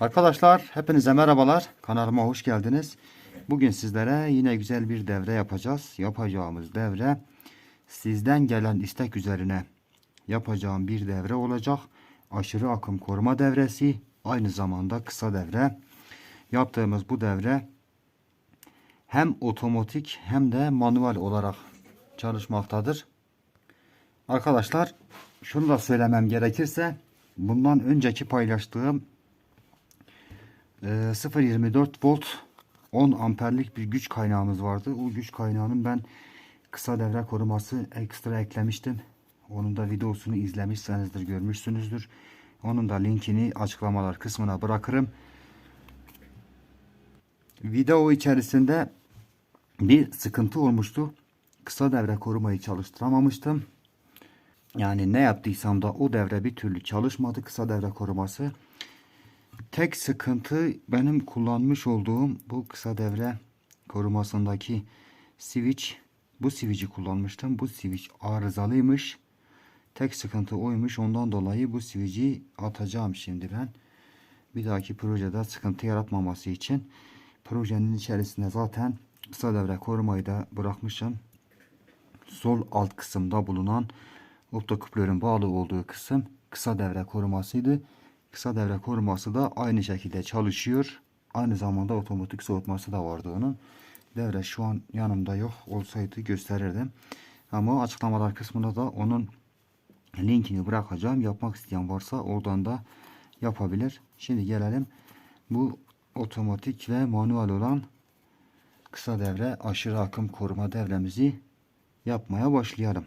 Arkadaşlar hepinize merhabalar. Kanalıma hoş geldiniz. Bugün sizlere yine güzel bir devre yapacağız. Yapacağımız devre sizden gelen istek üzerine yapacağım bir devre olacak. Aşırı akım koruma devresi. Aynı zamanda kısa devre. Yaptığımız bu devre hem otomatik hem de manuel olarak çalışmaktadır. Arkadaşlar şunu da söylemem gerekirse bundan önceki paylaştığım ee, 0.24 volt 10 amperlik bir güç kaynağımız vardı. O güç kaynağının ben kısa devre koruması ekstra eklemiştim. Onun da videosunu izlemişsenizdir, görmüşsünüzdür. Onun da linkini açıklamalar kısmına bırakırım. Video içerisinde bir sıkıntı olmuştu. Kısa devre korumayı çalıştıramamıştım. Yani ne yaptıysam da o devre bir türlü çalışmadı kısa devre koruması. Tek sıkıntı benim kullanmış olduğum bu kısa devre korumasındaki switch. Bu switch'i kullanmıştım. Bu switch arızalıymış. Tek sıkıntı oymuş. Ondan dolayı bu switch'i atacağım şimdi ben. Bir dahaki projede sıkıntı yaratmaması için. Projenin içerisinde zaten kısa devre korumayı da bırakmışım. Sol alt kısımda bulunan optoküplörün bağlı olduğu kısım kısa devre korumasıydı. Kısa devre koruması da aynı şekilde çalışıyor. Aynı zamanda otomatik soğutması da vardı onun. Devre şu an yanımda yok. Olsaydı gösterirdim. Ama açıklamalar kısmında da onun linkini bırakacağım. Yapmak isteyen varsa oradan da yapabilir. Şimdi gelelim bu otomatik ve manuel olan kısa devre aşırı akım koruma devremizi yapmaya başlayalım.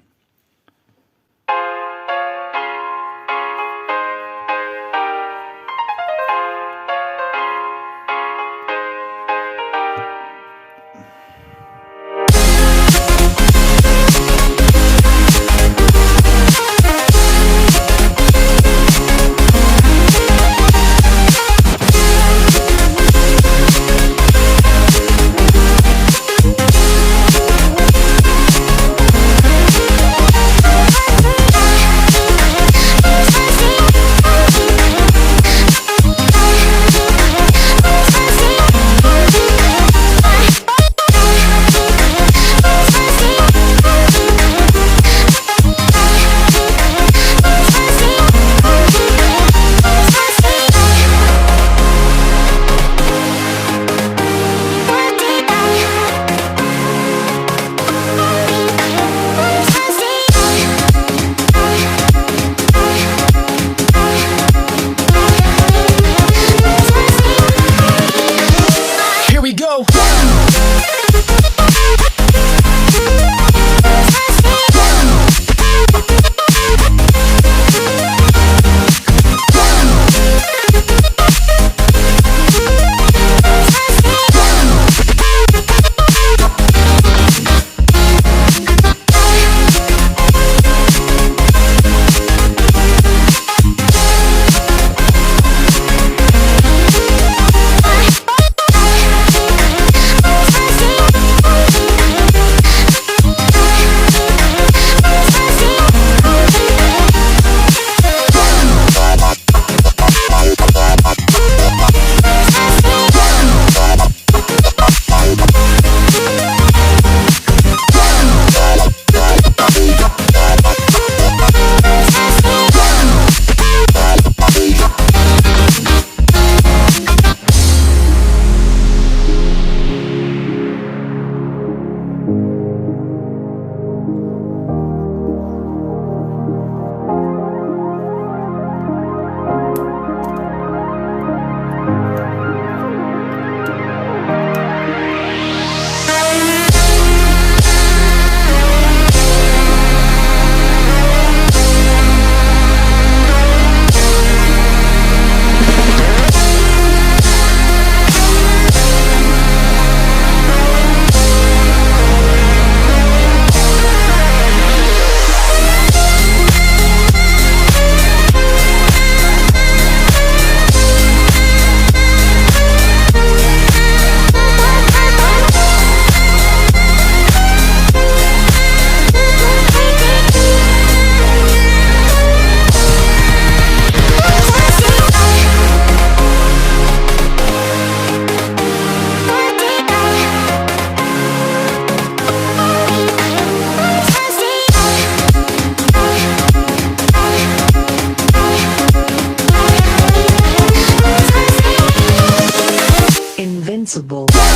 invincible.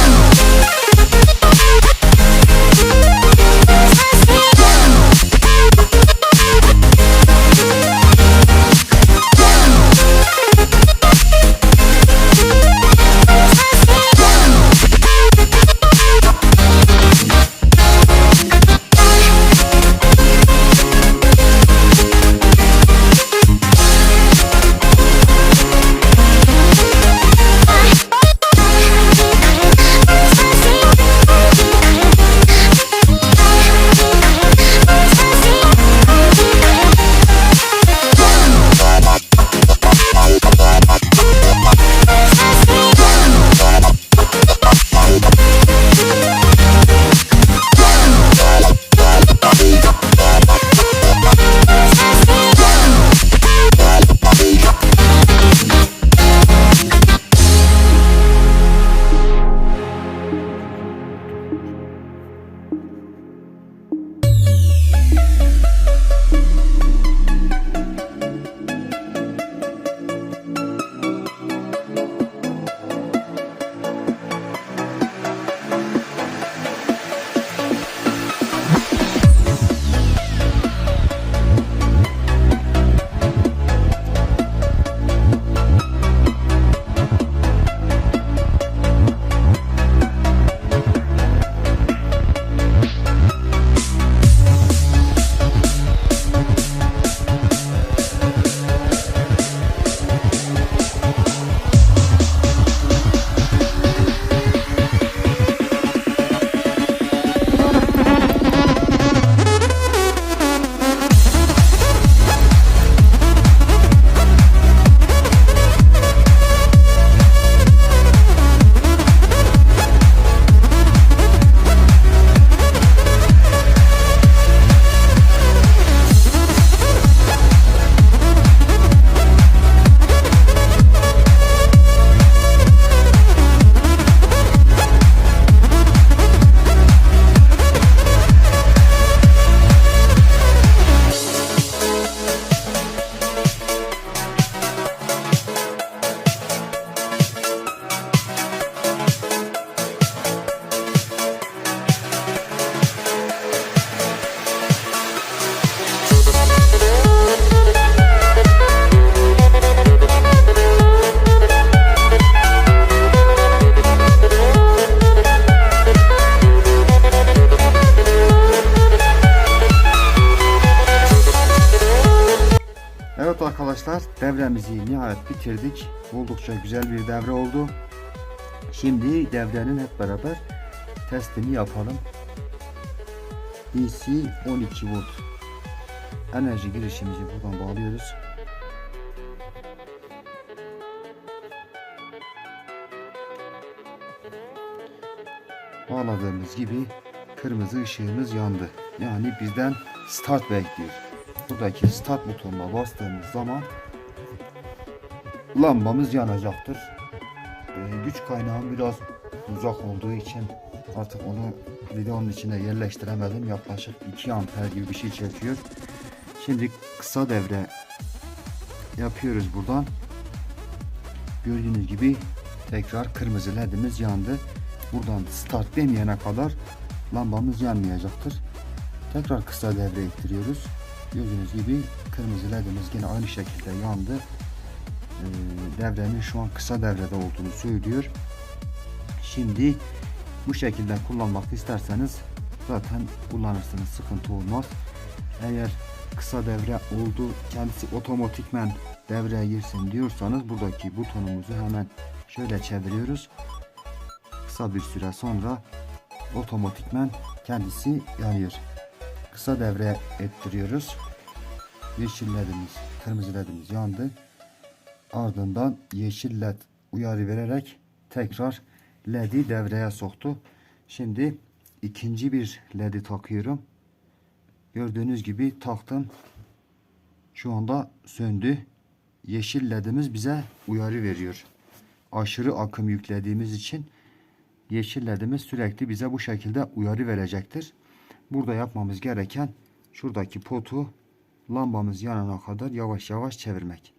Devremizi nihayet bitirdik. Oldukça güzel bir devre oldu. Şimdi devrenin hep beraber testini yapalım. DC 12 volt enerji girişimizi buradan bağlıyoruz. Bağladığımız gibi kırmızı ışığımız yandı. Yani bizden start bekliyor. Buradaki start butonuna bastığımız zaman lambamız yanacaktır. Ee, güç kaynağım biraz uzak olduğu için artık onu videonun içine yerleştiremedim. Yaklaşık 2 amper gibi bir şey çekiyor. Şimdi kısa devre yapıyoruz buradan. Gördüğünüz gibi tekrar kırmızı ledimiz yandı. Buradan start demeyene kadar lambamız yanmayacaktır. Tekrar kısa devre ettiriyoruz. Gördüğünüz gibi kırmızı ledimiz yine aynı şekilde yandı. Ee, devrenin şu an kısa devrede olduğunu söylüyor. Şimdi bu şekilde kullanmak isterseniz zaten kullanırsınız sıkıntı olmaz. Eğer kısa devre oldu kendisi otomatikmen devreye girsin diyorsanız buradaki butonumuzu hemen şöyle çeviriyoruz. Kısa bir süre sonra otomatikmen kendisi yanıyor. Kısa devre ettiriyoruz. Yeşil ledimiz, kırmızı ledimiz yandı. Ardından yeşil led uyarı vererek tekrar ledi devreye soktu. Şimdi ikinci bir ledi takıyorum. Gördüğünüz gibi taktım. Şu anda söndü. Yeşil ledimiz bize uyarı veriyor. Aşırı akım yüklediğimiz için yeşil ledimiz sürekli bize bu şekilde uyarı verecektir. Burada yapmamız gereken şuradaki potu lambamız yanana kadar yavaş yavaş çevirmek.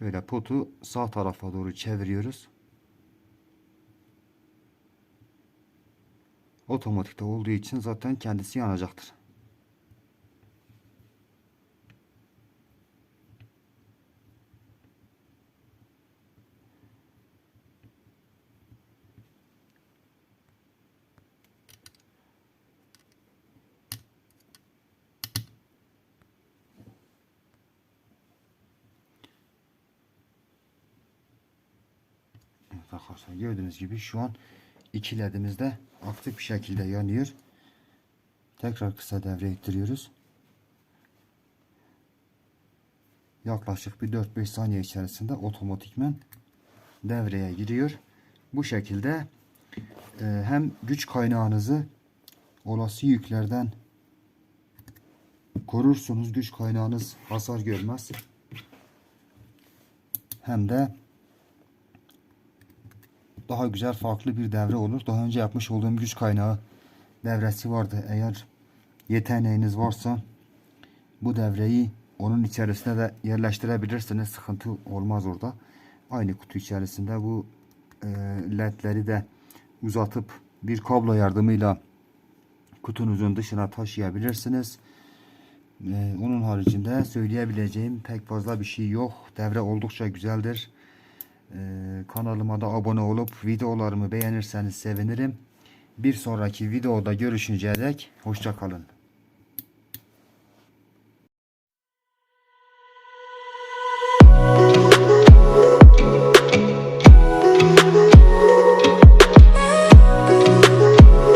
Şöyle potu sağ tarafa doğru çeviriyoruz. Otomatikte olduğu için zaten kendisi yanacaktır. Arkadaşlar gördüğünüz gibi şu an iki ledimiz de aktif bir şekilde yanıyor. Tekrar kısa devre ettiriyoruz. Yaklaşık bir 4-5 saniye içerisinde otomatikmen devreye giriyor. Bu şekilde e, hem güç kaynağınızı olası yüklerden korursunuz. Güç kaynağınız hasar görmez. Hem de daha güzel farklı bir devre olur. Daha önce yapmış olduğum güç kaynağı devresi vardı. Eğer yeteneğiniz varsa bu devreyi onun içerisine de yerleştirebilirsiniz. Sıkıntı olmaz orada. Aynı kutu içerisinde bu e, ledleri de uzatıp bir kablo yardımıyla kutunuzun dışına taşıyabilirsiniz. E, onun haricinde söyleyebileceğim pek fazla bir şey yok. Devre oldukça güzeldir. Ee, kanalıma da abone olup videolarımı beğenirseniz sevinirim. Bir sonraki videoda görüşünceye dek hoşçakalın.